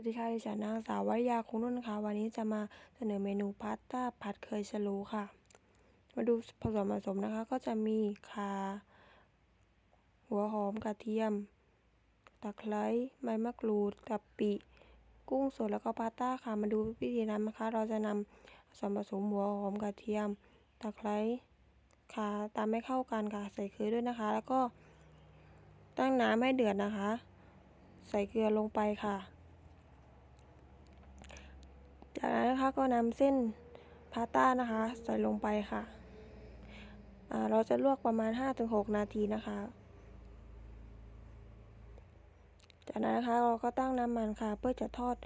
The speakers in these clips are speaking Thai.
วัสดีค่ะดิฉันนางสาววริยาคงนุ่นค่ะ วันนี้จะมาเสนอเมนูพาสต้าผัดเคยชะลูค่ะ มาดูผสมผสมนะคะ ก็จะมีข่าหัวหอมกระเทียม ตะไคร้ใบมะกรูดกะปิ กุ้งสดแล้วก็พาสต้าค่ะ มาดูวิธีทำนะคะ เราจะนำส่วนผสมหัวหอมกระเทียม ตะไคร้ข่าตามให้เข้ากันค่ะ ใส่เกลือด้วยนะคะ แล้วก็ตั้งน้ำให้เดือดนะคะ ใส่เกลือลงไปค่ะ จากนั้นนะคะก็นำเส้นพาต้านะคะ ใส่ลงไปค่ะเราจะลวกประมาณ 5-6 นาทีนะคะ จากนั้นนะคะเราก็ตั้งน้ำมันค่ะ เพื่อจะทอด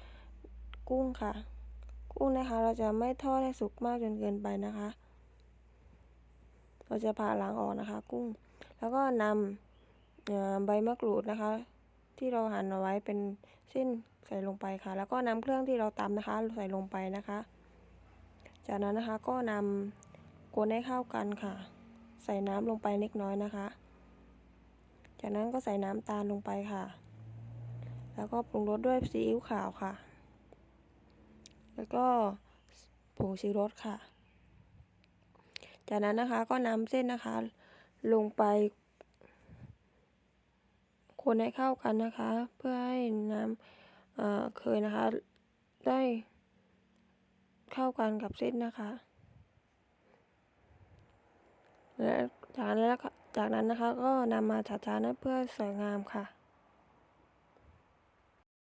กุ้งค่ะ กุ้งนะคะ เราจะไม่ทอดให้สุกมากจนเกินไปนะคะ เราจะผ่าหลังออกนะคะ กุ้ง แล้วก็นำใบมะกรูดนะคะ ที่เราหั่นเอาไว้เป็นเส้นใส่ลงไปค่ะ แล้วก็นำเครื่องที่เราตำนะคะ ใส่ลงไปนะคะ จากนั้นนะคะก็นำกวนให้เข้ากันค่ะ ใส่น้ำลงไปเล็กน้อยนะคะ จากนั้นก็ใส่น้ำตาลลงไปค่ะ แล้วก็ปรุงรสด้วยซีอิ๊วขาวค่ะ แล้วก็ผงชูรสค่ะ จากนั้นนะคะก็นำเส้นนะคะ ลงไป คนให้เข้ากันนะคะ เพื่อให้น้ำเคยนะคะ ได้เข้ากันกับเส้นนะคะและจากนั้นจากนั้นนะคะ ก็นำมาจัดจานเพื่อสวยงามค่ะ